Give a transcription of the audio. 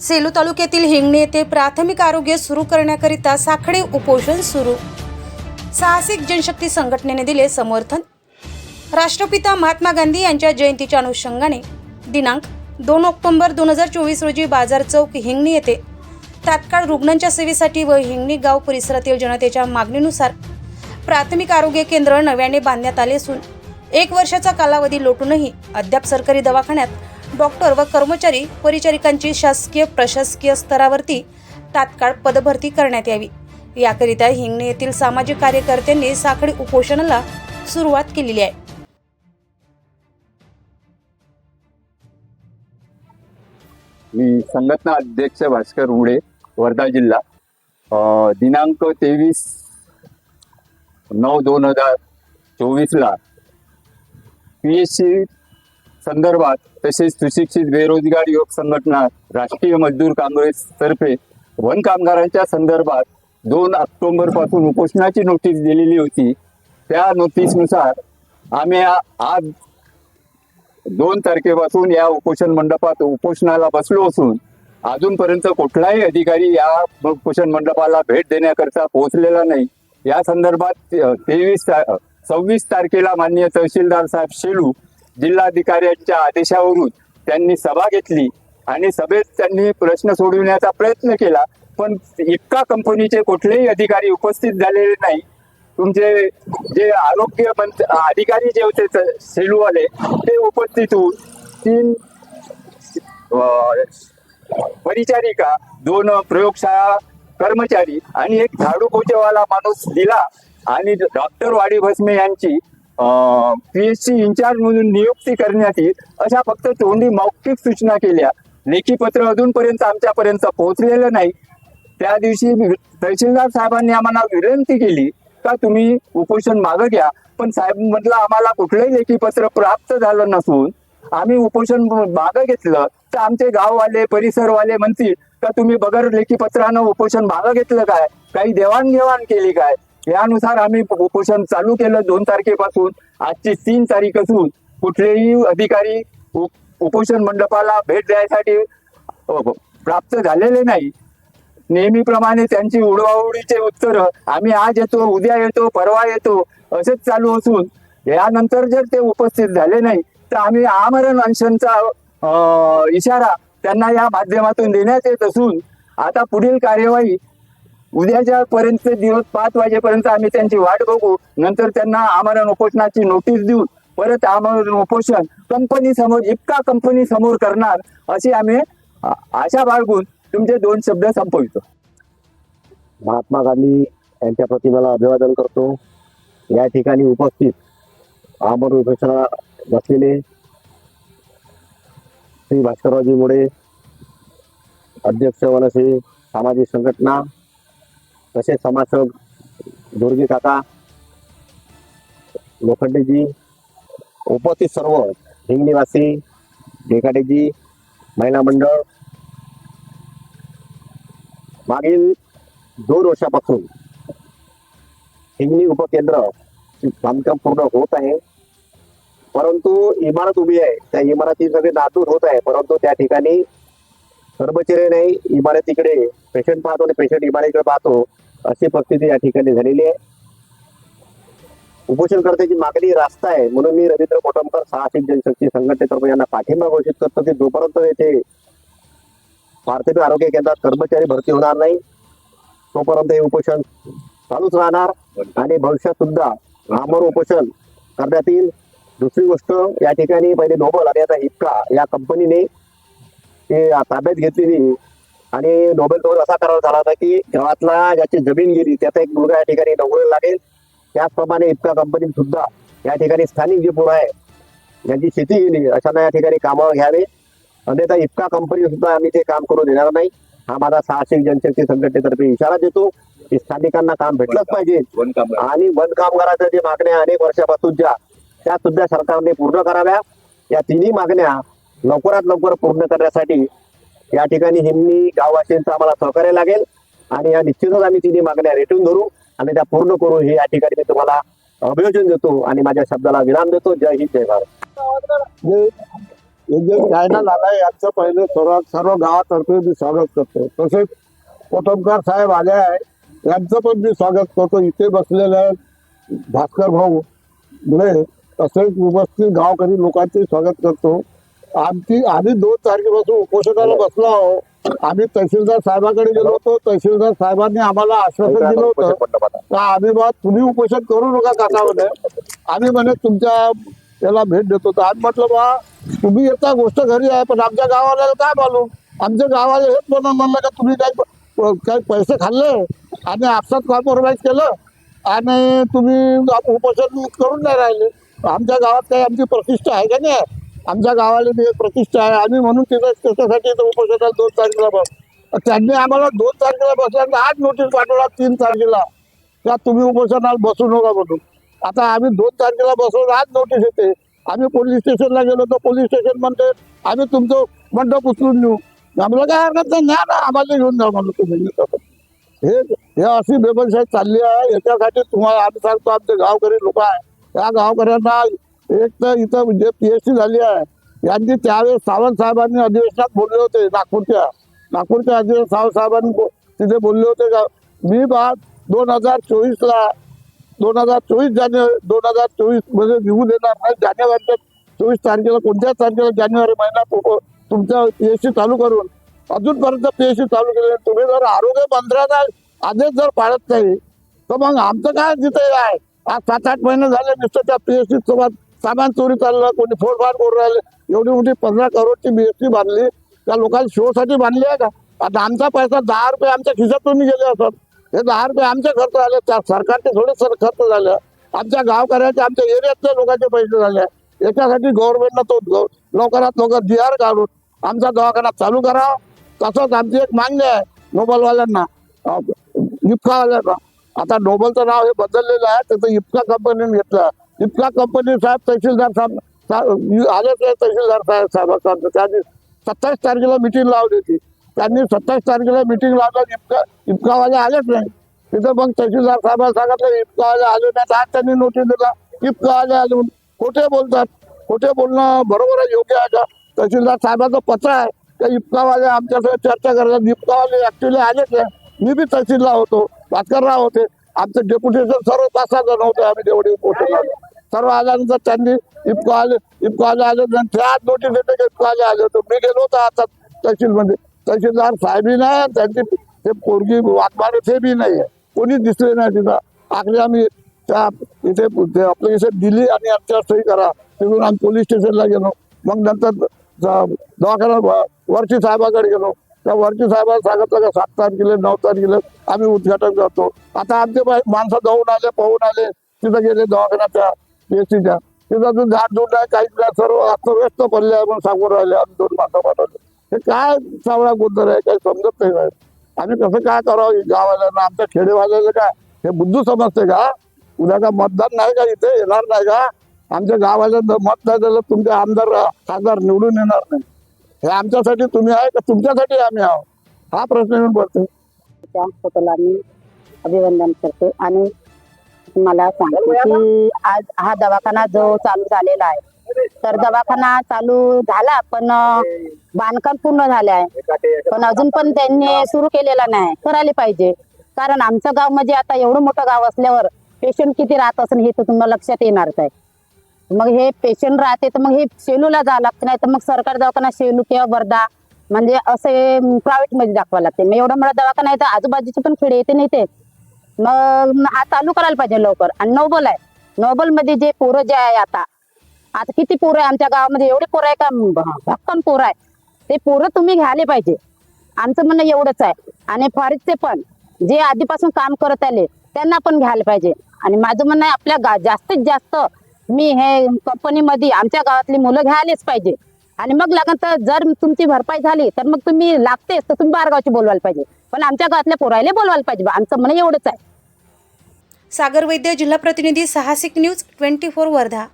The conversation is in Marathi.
सेलू तालुक्यातील हिंगणी येथे प्राथमिक आरोग्य सुरू करण्याकरिता साखळे उपोषण सुरू. साहसिक जनशक्ती संघटनेने दिले समर्थन. राष्ट्रपिता महात्मा गांधी यांच्या जयंतीच्या अनुषंगाने दिनांक दोन ऑक्टोंबर दोन हजार चोवीस रोजी बाजार चौक हिंगणी येथे तात्काळ रुग्णांच्या सेवेसाठी व हिंगणी गाव परिसरातील जनतेच्या मागणीनुसार प्राथमिक आरोग्य केंद्र नव्याने बांधण्यात आले असून एक वर्षाचा कालावधी लोटूनही अद्याप सरकारी दवाखान्यात डॉक्टर व कर्मचारी परिचारिकांची शासकीय प्रशासकीय स्तरावरती तात्काळ पदभरती करण्यात यावी. याकरिता हिंगणे येथील सामाजिक कार्यकर्त्यांनी साखळी उपोषणाला सुरुवात केलेली आहे. मी संघटना अध्यक्ष भास्कर उडे वर्धा जिल्हा. दिनांक तेवीस नऊ दोन हजार चोवीसला पी एच सी संदर्भात तसेच सुशिक्षित बेरोजगार युवक संघटना राष्ट्रीय मजदूर काँग्रेस तर्फे वन कामगारांच्या संदर्भात दोन ऑक्टोंबरपासून उपोषणाची नोटीस दिलेली होती. त्या नोटीसनुसार आम्ही आज दोन तारखेपासून या उपोषण मंडपात उपोषणाला बसलो असून अजूनपर्यंत कुठलाही अधिकारी या उपोषण मंडपाला भेट देण्याकरता पोहोचलेला नाही. या संदर्भात तेवीस सव्वीस तारखेला माननीय तहसीलदार साहेब शेलू जिल्हाधिकाऱ्यांच्या आदेशावरून त्यांनी सभा घेतली आणि सभेत त्यांनी प्रश्न सोडविण्याचा प्रयत्न केला. पण इतका कंपनीचे कुठलेही अधिकारी उपस्थित झालेले नाही. तुमचे जे आरोग्य मंत्री अधिकारी जे होते सेलूवाले ते उपस्थित होऊन तीन परिचारिका दोन प्रयोगशाळा कर्मचारी आणि एक झाडू पोचेवाला माणूस दिला. आणि डॉक्टर वाडी भस्मे यांची पी एच सी इन्चार्ज म्हणून नियुक्ती करण्यात येईल अशा फक्त तोंडी मौखिक सूचना केल्या. लेखी पत्र अजूनपर्यंत आमच्यापर्यंत पोहोचलेलं नाही. त्या दिवशी तहसीलदार साहेबांनी आम्हाला विनंती केली का तुम्ही उपोषण मागं घ्या पण साहेब म्हटलं आम्हाला कुठलंही लेखी पत्र प्राप्त झालं नसून आम्ही उपोषण मागं घेतलं तर आमचे गाववाले परिसरवाले म्हणतील का तुम्ही बगर लेखी पत्रानं उपोषण मागं घेतलं काय? काही देवाणघेवाण केली काय? यानुसार आम्ही उपोषण चालू केलं दोन तारखेपासून. आजची तीन तारीख असून कुठलेही अधिकारी उपोषण मंडपाला भेट द्यायसाठी हो, हो, प्राप्त झालेले नाही. नेहमीप्रमाणे त्यांची उडवाउडीचे उत्तर आम्ही आज येतो उद्या येतो परवा येतो असेच चालू असून यानंतर जर ते उपस्थित झाले नाही तर आम्ही आमरण अनशनचा इशारा त्यांना या माध्यमातून देण्यात येत असून आता पुढील कार्यवाही उद्याच्या पर्यंत दिवस पाच वाजेपर्यंत आम्ही त्यांची वाट बघू. नंतर त्यांना आमरण उपोषणाची नोटीस देऊन परत आमरण उपोषण कंपनी समोर इतका कंपनी समोर करणार अशी आम्ही आशा बाळगून तुमचे दोन शब्द संपवितो. महात्मा गांधी यांच्या प्रतिमेला अभिवादन करतो. या ठिकाणी उपस्थित आमर उपोषणा बसलेले श्री भास्कररावजी मुळे अध्यक्ष वनसे सामाजिक संघटना तसेच समाजसेवक दुर्गी काका लोखंडेजी उपस्थित सर्व हिंगणीवासी डेकाडेजी महिला मंडळ मागील दोन वर्षापासून हिंगणी उपकेंद्र बांधकाम पूर्ण होत आहे. परंतु इमारत उभी आहे. त्या इमारती सगळे नातूर होत आहे. परंतु त्या ठिकाणी कर्मचारी नाही. इमारतीकडे पेशंट पाहतो आणि पेशंट इमारतीकडे पाहतो. अशी परिस्थिती या ठिकाणी झालेली आहे. उपोषणकर्त्याची मागणी रास्त आहे. म्हणून मी रवींद्र कोटमकर साहसिक जनशक्ती संघटनेतर्फे यांना पाठिंबा घोषित करतो की जोपर्यंत येथे भारतीय आरोग्य केंद्रात कर्मचारी भरती होणार नाही तोपर्यंत हे उपोषण चालूच राहणार आणि भविष्यात सुद्धा आमर उपोषण करण्यात येईल दुसरी गोष्ट या ठिकाणी पहिले नोबल आणि आता इतका या कंपनीने ते ताब्यात घेतलेली आणि नोबेल नोबेल असा करार झाला होता की गावातला ज्याची जमीन गेली त्याचा एक मुलगा या ठिकाणी नोबेल लागेल. त्याचप्रमाणे इतका कंपनी सुद्धा या ठिकाणी स्थानिक जे पोरं आहे ज्यांची शेती गेली अशांना या ठिकाणी कामावर घ्यावे. अन्यथा इतका कंपनी सुद्धा आम्ही ते काम करू देणार नाही. हा माझा साहसिक जनशक्ती संघटनेतर्फे इशारा देतो की स्थानिकांना काम भेटलंच पाहिजे. आणि वन कामगाराच्या जे मागण्या अनेक वर्षापासूनच्या त्या सुद्धा सरकारने पूर्ण कराव्या. या तिन्ही मागण्या लवकरात लवकर पूर्ण करण्यासाठी या ठिकाणी हिंदी गाववासींचं आम्हाला सहकार्य लागेल. आणि या निश्चितच आम्ही तिन्ही मागण्या रेटून धरू आणि त्या पूर्ण करू हे या ठिकाणी मी तुम्हाला अभियोजन देतो आणि माझ्या शब्दाला विराम देतो. जय हिंद जय भारत. जे हे जे चॅनल आलाय यांचं पहिले सर्व सर्व गावातर्फे मी स्वागत करतो. तसेच कोटमकार साहेब आले आहे यांचं पण मी स्वागत करतो. इथे बसलेले भास्कर भाऊ मुळे तसेच उपस्थित गावकरी लोकांचे स्वागत करतो. आमची आम्ही दोन तारखेपासून उपोषणाला बसलो आहोत. आम्ही तहसीलदार साहेबाकडे गेलो होतो. तहसीलदार साहेबांनी आम्हाला आश्वासन दिलं होतं. का आम्ही बा तुम्ही उपोषण करू नका काका म्हणे आम्ही म्हणे तुमच्या याला भेट देतो. तर आज म्हटलं बा तुम्ही येता गोष्ट घरी आहे पण आमच्या गावाला काय मालूम? आमच्या गावाला हेच म्हणून म्हणलं का तुम्ही काही काही पैसे खाल्ले? आणि आपसात कॉम्प्रोमाइज केलं. आणि तुम्ही उपोषण करून नाही राहिले. आमच्या गावात काही आमची प्रतिष्ठा आहे का नाही? आमच्या गावाला मी एक प्रतिष्ठा आहे. आम्ही म्हणून तिथं त्याच्यासाठी उपोषणाला दोन तारखेला. बस त्यांनी आम्हाला दोन तारखेला बसल्यानंतर आज नोटीस पाठवला तीन तारखेला. का तुम्ही उपोषणाला बसू नका म्हणून. आता आम्ही दोन तारखेला बसवून आज नोटीस येते. आम्ही पोलीस स्टेशनला गेलो तर पोलीस स्टेशन म्हणते आम्ही तुमचं मंडप उचलून नेऊ. आम्हाला काय हरकत नाही. ना ना आम्हाला घेऊन जा म्हणून तुम्ही. हे हे अशी बेबनशाही चालली आहे. याच्यासाठी तुम्हाला आम्ही सांगतो आमचे गावकरी लोक आहे. या गावकऱ्यांना एक तर इथं जे पी एच सी झाली आहे. यांनी त्यावेळेस सावंत साहेबांनी अधिवेशनात बोलले होते नागपूरच्या. नागपूरच्या अधिवेशन सावंत साहेबांनी तिथे बोलले होते का मी बा दोन हजार चोवीसला दोन हजार चोवीस जानेवारी दोन हजार चोवीसमध्ये निघून येणार नाही जानेवारीच्या चोवीस तारखेला कोणत्याच तारखेला जानेवारी महिन्यात पी तुमचं पीएचसी चालू करून? अजूनपर्यंत पीएचसी चालू केले तुम्ही जर आरोग्य मंत्र्याचा आदेश जर पाळत नाही तर मग आमचं काय तिथे आहे? आज सात आठ महिने झाले नुसतं त्या पीएचसी सोबत सामान चोरी चाललं कोणी फोडफाड करून राहिले. एवढी मोठी पंधरा करोडची बीएससी बांधली. त्या लोकांनी शोसाठी बांधली आहे का? आता आमचा पैसा दहा रुपये आमच्या खिशातून गेले असत. हे दहा रुपये आमचे खर्च झाले त्या सरकारचे थोडे सर खर्च झाले. आमच्या गावकऱ्याचे आमच्या एरियातल्या लोकांचे पैसे झाले. याच्यासाठी गव्हर्नमेंटनं तो लवकरात लवकर जी आर काढून आमचा दवाखाना चालू करावा तसंच आमची एक मागणी आहे नोबलवाल्यांना. इफकावाल्यांना आता नोबलचं नाव हे बदललेलं आहे. त्याचं इफका कंपनीने घेतलं. इतका कंपनी साहेब तहसीलदार साहेब आलेच आहे तहसीलदार साहेब साहेबांचं. त्यांनी सत्तावीस तारखेला मिटिंग लावली होती. त्यांनी सत्तावीस तारखेला मिटिंग लावलं इतका इफ्कावाले आलेच नाही. तिथं मग तहसीलदार साहेबांना सांगितलं इफ्कावाले आले नाही आज त्यांनी नोटीस दिला इफ्कावाले आले म्हणून. खोटे बोलतात. खोटे बोलणं बरोबर आहे योग्य आहे का? तहसीलदार साहेबांचं पत्र आहे का इफ्कावाले आमच्यासोबत चर्चा करतात इफ्कावाले ऍक्च्युली आलेच नाही. मी बी तहसीलला होतो भास्करराव होते. आमचं डेप्युटेशन सर्व पाच सहा जण आम्ही तेवढे पोहोचलो सर्व आल्यानंतर त्यांनी इफ्को आले इफ्को आले आले नंतर आज नोटीस येते की इफ्को आले आले. होते मी गेलो होतो आता तहसीलमध्ये. तहसीलदार साहेबही नाही त्यांची ते पोरगी वाघमारे ते बी नाही आहे. कोणी दिसले नाही तिथं. आखरी आम्ही त्या इथे ते इथे दिली आणि आमच्या सही करा. तिथून आम्ही पोलीस स्टेशनला गेलो. मग नंतर दवाखाना वरची साहेबाकडे गेलो. त्या वरची साहेबांना सांगितलं का सात तारखेला नऊ तारखेला आम्ही उद्घाटन करतो. आता आमचे माणसं जाऊन आले पाहून आले. तिथं गेले दवाखान्याच्या एसीच्या. तिथं अजून झाड झुड आहे काहीच नाही. सर्व अस्तव्यस्त पडले म्हणून सांगून राहिले. आम्ही दोन माणसं पाठवले. हे काय सावळा गोंधळ आहे काही समजत नाही साहेब. आम्ही कसं काय करावं? गावाल्यांना आमच्या खेडेवाल्याला काय? हे बुद्धू समजते का? उद्या का मतदान नाही का इथे? येणार नाही का? आमच्या गावाला मत नाही झालं तुमचे आमदार खासदार निवडून येणार नाही. हे आमच्यासाठी तुम्ही आहे का? तुमच्यासाठी आम्ही आहोत. हा प्रश्न येऊन पडतो. त्या फोटोला मी अभिवंदन करते. आणि मला सांगते की आज हा दवाखाना जो चालू झालेला आहे तर दवाखाना चालू झाला पण बांधकाम पूर्ण झाले आहे. पण अजून पण त्यांनी सुरू केलेला नाही करायला पाहिजे. कारण आमचं गाव म्हणजे आता एवढं मोठं गाव असल्यावर पेशंट किती राहत असेल हे तर तुम्हाला लक्षात येणारच आहे. मग हे पेशंट राहते तर मग हे शेलूला जावं लागतं नाही तर मग सरकारी दवाखाना शेलू किंवा वर्धा म्हणजे असे प्रायव्हेटमध्ये दाखवावं लागते. मग एवढा मला दवाखाना आहे तर आजूबाजूचे पण खेडे येते नाही ते. मग हा चालू करायला पाहिजे लवकर. आणि नोबल आहे. नोबलमध्ये जे पोरं जे आहे आता आता किती पोरं आहे आमच्या गावामध्ये? एवढे पोरं आहे का? भक्कम पोरं आहे. ते पोरं तुम्ही घ्यायला पाहिजे. आमचं म्हणणं एवढंच आहे. आणि फॉरेस्टचे पण जे आधीपासून काम करत आले त्यांना पण घ्यायला पाहिजे. आणि माझं म्हणणं आहे आपल्या गा जास्तीत जास्त मी हे कंपनीमध्ये आमच्या गावातली मुलं घ्यायलाच पाहिजे. आणि मग लागन तर जर तुमची भरपाई झाली तर मग तुम्ही लागतेच तर तुम्ही बारगावची बोलवायला पाहिजे. पण आमच्या गावातल्या पोरायला बोलवायला पाहिजे आमचं म्हणणं एवढंच आहे. सागर वैद्य जिल्हा प्रतिनिधी साहसिक न्यूज ट्वेंटी फोर वर्धा.